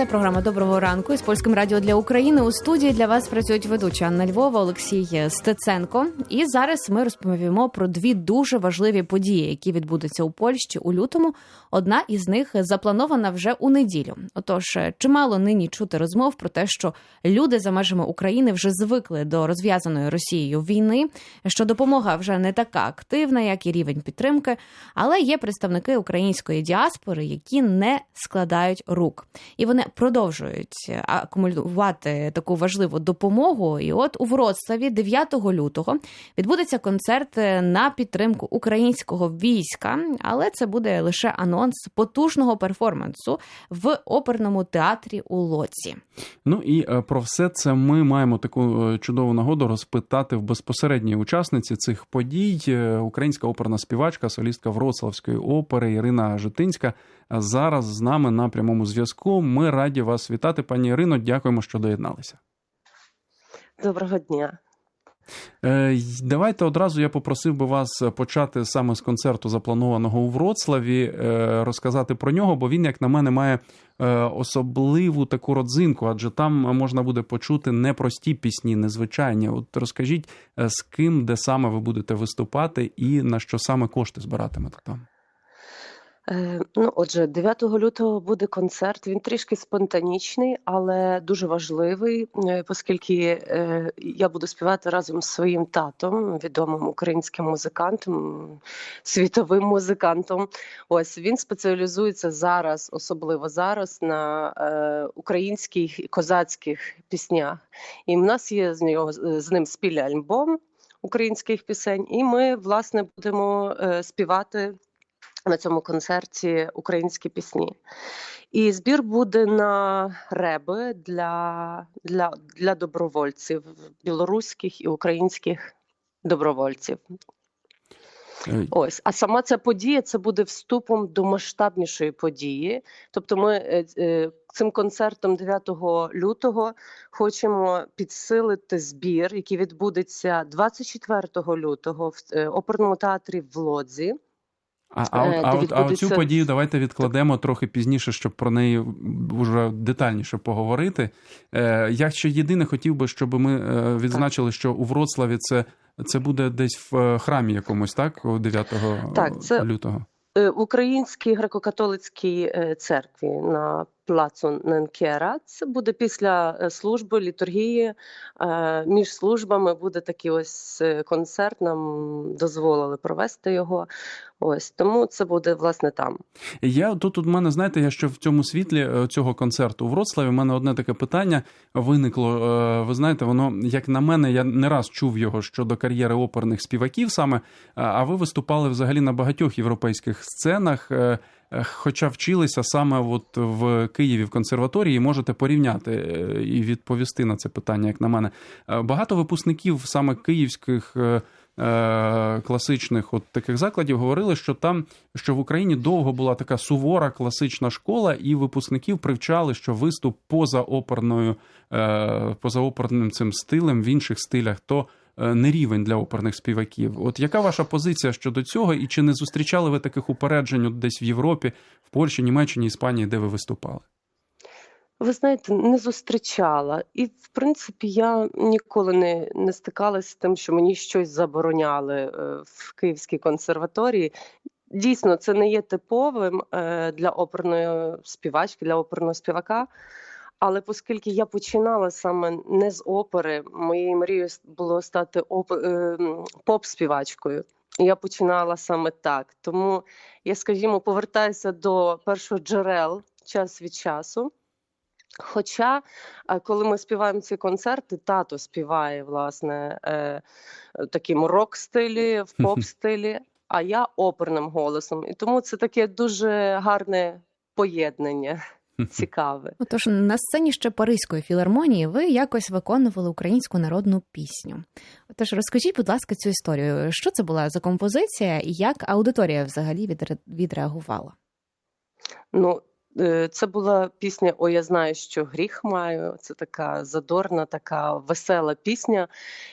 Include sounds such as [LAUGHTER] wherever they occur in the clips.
Це програма Доброго ранку із польським радіо для України. У студії для вас працюють ведучі Анна Львова, Олексій Стеценко. І зараз ми розповімо про дві дуже важливі події, які відбудуться у Польщі у лютому. Одна із них запланована вже у неділю. Отож, чимало нині чути розмов про те, що люди за межами України вже звикли до розв'язаної Росією війни, що допомога вже не така активна, як і рівень підтримки, але є представники української діаспори, які не складають рук, і вони продовжують акумулювати таку важливу допомогу. І от у Вроцлаві 9 лютого відбудеться концерт на підтримку українського війська, але це буде лише анонс потужного перформансу в оперному театрі у Лоці. Ну і е, про все це ми маємо таку е, чудову нагоду розпитати в безпосередній учасниці цих подій. Е, Українська оперна співачка, солістка Вроцлавської опери Ірина Житинська зараз з нами на прямому зв'язку. Ми раді вас вітати, пані Ірино. Дякуємо, що доєдналися. Доброго дня. Е, Давайте одразу я попросив би вас почати саме з концерту, запланованого у Вроцлаві, е, розказати про нього, бо він, як на мене, має е, особливу таку родзинку, адже там можна буде почути непрості пісні, незвичайні. От розкажіть, з ким, де саме ви будете виступати, і на що саме кошти збиратимете там. Е, ну, отже, 9 лютого буде концерт. Він трішки спонтанічний, але дуже важливий, е, оскільки е, я буду співати разом з своїм татом, відомим українським музикантом, світовим музикантом. Ось він спеціалізується зараз, особливо зараз, на українських і козацьких піснях. І в нас є з нього з ним спільний альбом українських пісень, і ми власне будемо співати на цьому концерті українські пісні. І збір буде на реби для, для, для добровольців, білоруських і українських добровольців. Ось, а сама ця подія це буде вступом до масштабнішої події. Тобто, ми е, е, цим концертом 9 лютого хочемо підсилити збір, який відбудеться 24 лютого в е, оперному театрі в Лодзі. А, а, от, Е, а, де от, а цю подію давайте відкладемо трохи пізніше, щоб про неї вже детальніше поговорити. Е, я ще єдине хотів би, щоб ми е, відзначили, що у Вроцлаві це, це буде десь в храмі якомусь, так? о 9 Так, це- лютого. Українській греко-католицькій церкві на плацу Ненкера. Це буде після е, служби літургії. Е, Між службами буде такий ось е, концерт. Нам дозволили провести його. Ось тому це буде власне там. Я тут у мене, знаєте, я ще в цьому світлі цього концерту у Вроцлаві. У мене одне таке питання виникло. Ви знаєте, воно як на мене, я не раз чув його щодо кар'єри оперних співаків саме. А ви виступали взагалі на багатьох європейських сценах. Е, Хоча вчилися саме от в Києві в консерваторії, можете порівняти е, і відповісти на це питання, як на мене. Е, Багато випускників саме київських класичних от таких закладів говорили, що там що в Україні довго була така сувора класична школа, і випускників привчали, що виступ поза оперною, е, поза оперним цим стилем в інших стилях, то не рівень для оперних співаків. От яка ваша позиція щодо цього, і чи не зустрічали ви таких упереджень десь в Європі, в Польщі, Німеччині, Іспанії, де ви виступали? Ви знаєте, не зустрічала. І, в принципі, я ніколи не, не стикалася з тим, що мені щось забороняли е, в Київській консерваторії. Дійсно, це не є типовим е, для оперної співачки, для оперного співака. Але оскільки я починала саме не з опери, моєю мрією було стати оп... е, поп-співачкою. Я починала саме так. Тому я, скажімо, повертаюся до першого джерел час від часу. Хоча, е, коли ми співаємо ці концерти, тато співає власне е, е, таким рок-стилі, в поп-стилі, а я оперним голосом. І тому це таке дуже гарне поєднання, [LAUGHS] цікаве. Отож, на сцені ще Паризької філармонії ви якось виконували українську народну пісню. Отож, розкажіть, будь ласка, цю історію. Що це була за композиція і як аудиторія взагалі відре- відреагувала? Ну, е, це була пісня О, я знаю, що гріх маю. Це така задорна, така весела пісня.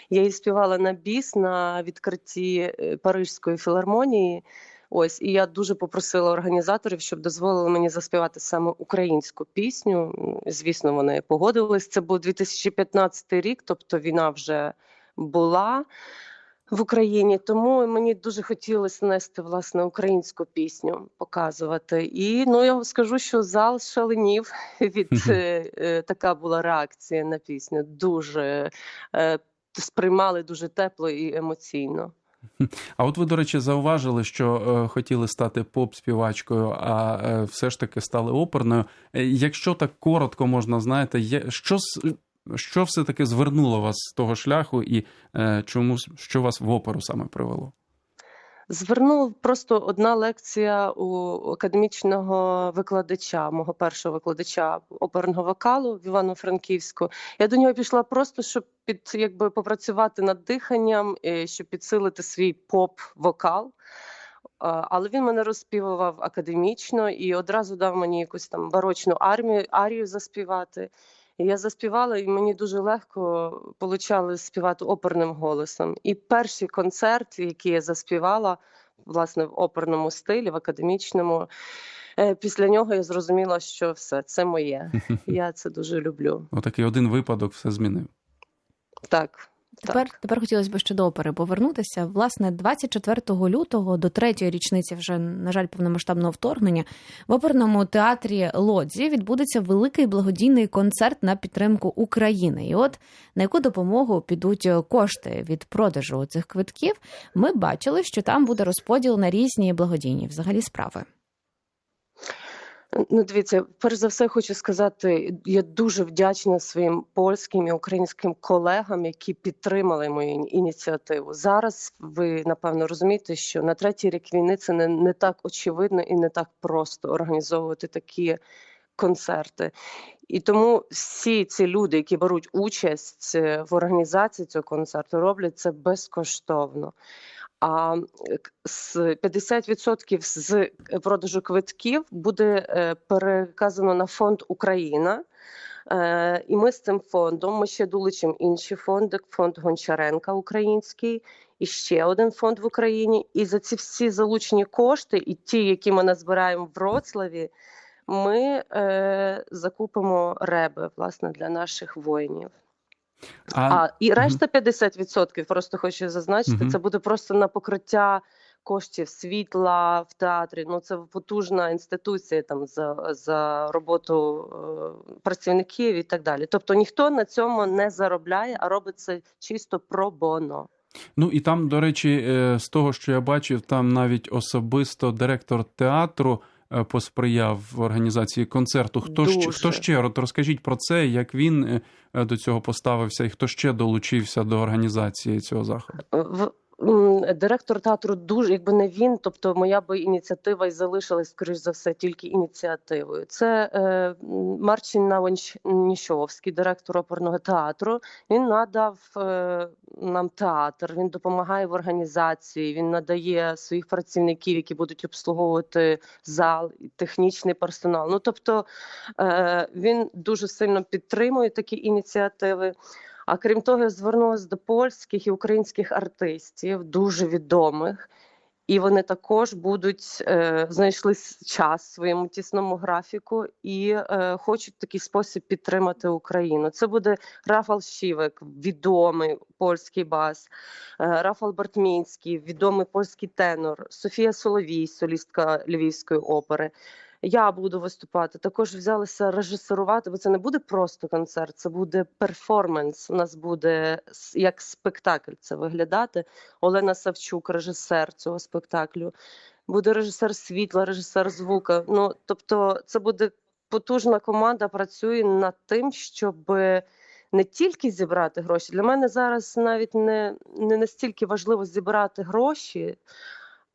Я її співала на біс на відкритті е, Парижської філармонії. Ось, і я дуже попросила організаторів, щоб дозволили мені заспівати саме українську пісню. Звісно, вони погодились. Це був 2015 рік, тобто війна вже була в Україні. Тому мені дуже хотілося нести власне українську пісню, показувати. І ну я вам скажу, що зал шаленів [LAUGHS] від е, е, така була реакція на пісню. Дуже е, сприймали дуже тепло і емоційно. А от ви, до речі, зауважили, що е, хотіли стати поп-співачкою, а е, все ж таки стали оперною. Е, Якщо так коротко можна, знаєте, що, що все-таки звернуло вас з того шляху і чому що вас в оперу саме привело? Звернула просто одна лекція у академічного викладача, мого першого викладача оперного вокалу в Івано-Франківську. Я до нього пішла просто, щоб під якби попрацювати над диханням, е, щоб підсилити свій поп-вокал. Але він мене розспівував академічно і одразу дав мені якусь там барочну армію, арію заспівати. І я заспівала, і мені дуже легко получали співати оперним голосом. І перший концерт, який я заспівала, власне, в оперному стилі, в академічному, е, після нього я зрозуміла, що все це моє. [LAUGHS] Я це дуже люблю. Отакий один випадок все змінив. Так. Тепер, тепер хотілося б ще до опери повернутися. Власне, 24 лютого до третьої річниці, вже на жаль, повномасштабного вторгнення, в оперному театрі Лодзі відбудеться великий благодійний концерт на підтримку України. І от на яку допомогу підуть кошти від продажу цих квитків, ми бачили, що там буде розподіл на різні благодійні взагалі справи. Ну, дивіться, перш за все, хочу сказати, я дуже вдячна своїм польським і українським колегам, які підтримали мою ініціативу. Зараз ви напевно розумієте, що на третій рік війни це не, не так очевидно і не так просто організовувати такі концерти. І тому всі ці люди, які беруть участь е, в організації цього концерту, роблять це безкоштовно. А е, к- з 50% з продажу квитків буде е, переказано на фонд Україна. Е, І ми з цим фондом ми ще долучимо інші фонди: фонд Гончаренка український, і ще один фонд в Україні. І за ці всі залучені кошти, і ті, які ми назбираємо в Вроцлаві, ми е, закупимо реби власне для наших воїнів. А, А і решта 50%, просто хочу зазначити, Мгм. це буде просто на покриття коштів світла в театрі. Ну це потужна інституція там за, за роботу е, працівників і так далі. Тобто ніхто на цьому не заробляє, а робить це чисто про боно. Ну і там, до речі, е, з того, що я бачив, там навіть особисто директор театру посприяв в організації концерту. Хто ще хто ще от розкажіть про це, як він е, е, до цього поставився, і хто ще долучився до організації цього заходу? В директор театру дуже, якби не він, тобто моя би ініціатива і залишилась, скоріш за все, тільки ініціативою. Це е, Марчин Навончнішовський, директор оперного театру. Він надав е, нам театр, він допомагає в організації, він надає своїх працівників, які будуть обслуговувати зал, і технічний персонал. Ну тобто е, він дуже сильно підтримує такі ініціативи. А крім того, я звернулася до польських і українських артистів, дуже відомих, і вони також будуть е, знайшли час в своєму тісному графіку і е, хочуть в такий спосіб підтримати Україну. Це буде Рафал Шівек, відомий польський бас, е, Рафал Бартмінський, відомий польський тенор, Софія Соловій, солістка Львівської опери. Я буду виступати. Також взялися режисерувати, бо це не буде просто концерт, це буде перформанс. У нас буде як спектакль це виглядати. Олена Савчук, режисер цього спектаклю. Буде режисер світла, режисер звука. Ну тобто, це буде потужна команда. Працює над тим, щоб не тільки зібрати гроші. Для мене зараз навіть не, не настільки важливо зібрати гроші,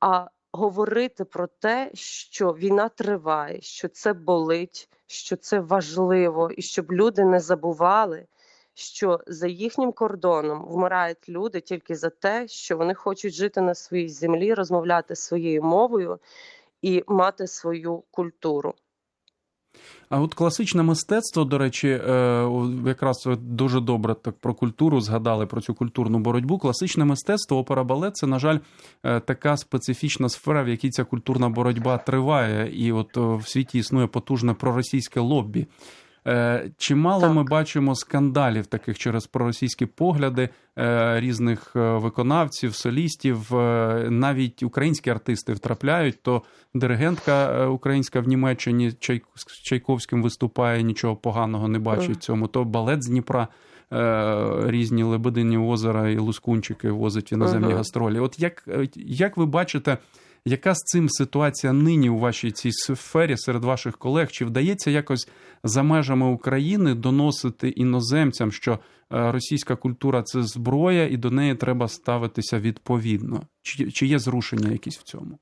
а говорити про те, що війна триває, що це болить, що це важливо, і щоб люди не забували, що за їхнім кордоном вмирають люди тільки за те, що вони хочуть жити на своїй землі, розмовляти своєю мовою і мати свою культуру. А от класичне мистецтво, до речі, е, якраз дуже добре так про культуру згадали про цю культурну боротьбу. Класичне мистецтво, опера балет це, на жаль, е, така специфічна сфера, в якій ця культурна боротьба триває, і от в світі існує потужне проросійське лоббі. Е, Чимало Так. ми бачимо скандалів таких через проросійські погляди е, різних е, виконавців, солістів. Навіть українські артисти втрапляють. То диригентка українська в Німеччині з Чайковським виступає, нічого поганого не бачить в цьому. То балет з Дніпра. Різні лебедині озера і лускунчики возить іноземні Мгм. гастролі. От як, як ви бачите, яка з цим ситуація нині у вашій цій сфері серед ваших колег? Чи вдається якось за межами України доносити іноземцям, що е, російська культура це зброя, і до неї треба ставитися відповідно? Чи, чи є зрушення якісь в цьому?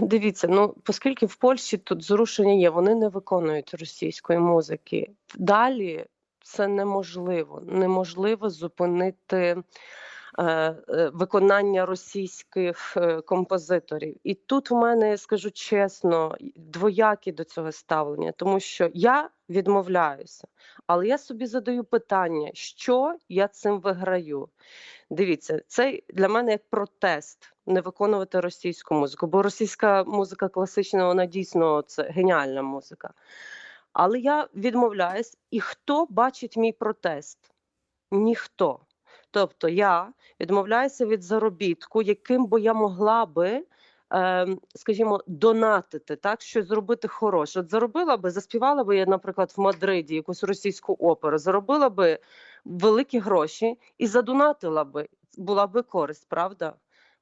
Дивіться, ну оскільки в Польщі тут зрушення є, вони не виконують російської музики. Далі це неможливо. Неможливо зупинити виконання російських е, композиторів. І тут у мене, скажу чесно, двоякі до цього ставлення, тому що я відмовляюся, але я собі задаю питання, що я цим виграю. Дивіться, це для мене як протест не виконувати російську музику, бо російська музика класична, вона дійсно це геніальна музика. Але я відмовляюсь, і хто бачить мій протест? Ніхто. Тобто я відмовляюся від заробітку, яким би я могла би, е, скажімо, донатити, так, щось зробити хороше. От заробила би, заспівала би я, наприклад, в Мадриді якусь російську оперу, заробила би великі гроші і задонатила би. Була би користь, правда?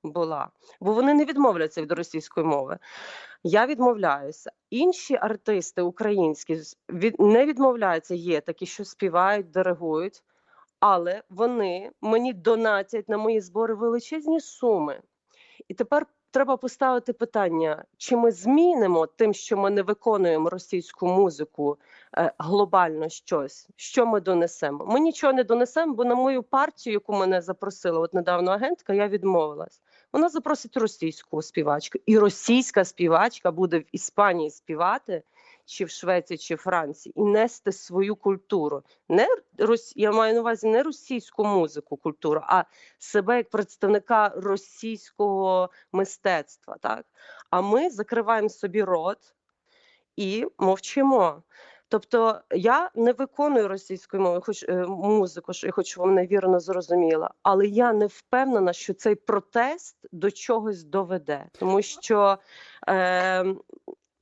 Була. Бо вони не відмовляться від російської мови. Я відмовляюся. Інші артисти українські від, не відмовляються. Є такі, що співають, диригують, але вони мені донатять на мої збори величезні суми. І тепер треба поставити питання: чи ми змінимо тим, що ми не виконуємо російську музику е, глобально щось? Що ми донесемо? Ми нічого не донесемо, бо на мою партію, яку мене запросила, от недавно агентка, я відмовилась. Вона запросить російську співачку, і російська співачка буде в Іспанії співати. Чи в Швеції, чи в Франції, і нести свою культуру. Не. Я маю на увазі не російську музику, культуру, а себе як представника російського мистецтва. Так? А ми закриваємо собі рот і мовчимо. Тобто я не виконую російською мовою, хоч е, музику, я хочу вам мене вірно зрозуміла, але я не впевнена, що цей протест до чогось доведе, тому що е,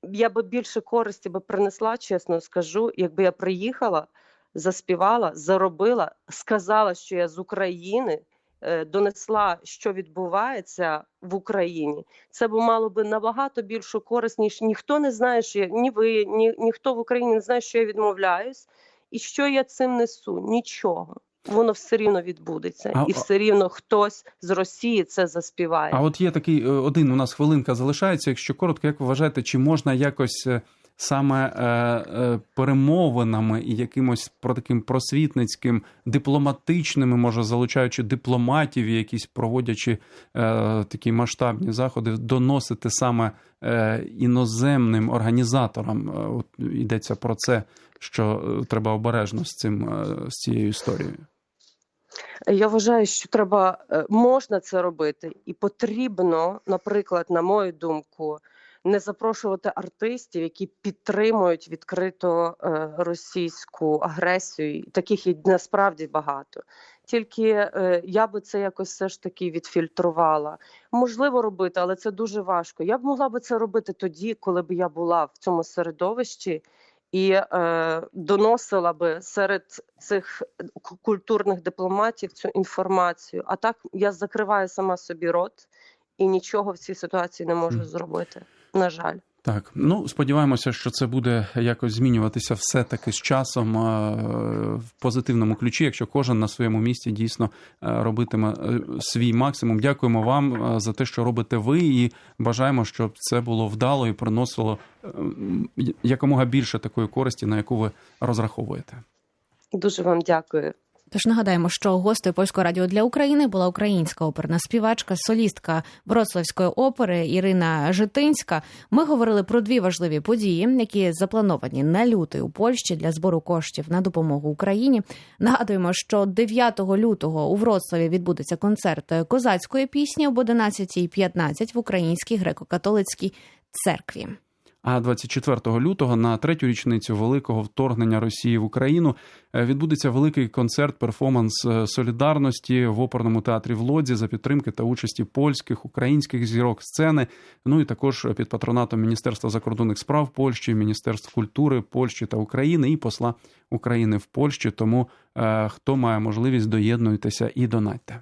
я би більше користі би принесла, чесно скажу, якби я приїхала, заспівала, заробила, сказала, що я з України. е, Донесла, що відбувається в Україні, це б мало би набагато більшу користь, ніж ніхто не знає, що я ні ви, ні ніхто в Україні не знає, що я відмовляюсь, і що я цим несу. Нічого. Воно все рівно відбудеться, А- і все рівно хтось з Росії це заспіває. А от є такий е, один у нас хвилинка залишається. Якщо коротко, як ви вважаєте, чи можна якось е, саме е, е, перемовинами і якимось про таким просвітницьким, дипломатичними, може залучаючи дипломатів, і якісь проводячи е, такі масштабні заходи, доносити саме е, іноземним організаторам? Е, От йдеться про це, що треба обережно з цим з цією історією. Я вважаю, що треба е, можна це робити, і потрібно, наприклад, на мою думку, не запрошувати артистів, які підтримують відкрито е, російську агресію. Таких є насправді багато. Тільки е, я би це якось все ж таки відфільтрувала. Можливо робити, але це дуже важко. Я б могла би це робити тоді, коли б я була в цьому середовищі. І е, доносила би серед цих культурних дипломатів цю інформацію. А так я закриваю сама собі рот і нічого в цій ситуації не можу зробити. На жаль. Так, ну сподіваємося, що це буде якось змінюватися все таки з часом е, в позитивному ключі, якщо кожен на своєму місці дійсно е, робитиме е, свій максимум. Дякуємо вам за те, що робите ви, і бажаємо, щоб це було вдало і приносило е, якомога більше такої користі, на яку ви розраховуєте. Дуже вам дякую. Тож нагадаємо, що гостею польського радіо для України була українська оперна співачка, солістка Вроцлавської опери Ірина Житинська. Ми говорили про дві важливі події, які заплановані на лютий у Польщі для збору коштів на допомогу Україні. Нагадуємо, що 9 лютого у Вроцлаві відбудеться концерт козацької пісні об 11.15 в Українській греко-католицькій церкві. А 24 лютого на третю річницю великого вторгнення Росії в Україну е, відбудеться великий концерт перформанс е, солідарності в оперному театрі в Лодзі за підтримки та участі польських українських зірок сцени. Ну і також під патронатом Міністерства закордонних справ Польщі, Міністерств культури Польщі та України і посла України в Польщі. Тому е, хто має можливість доєднуйтеся і донатьте.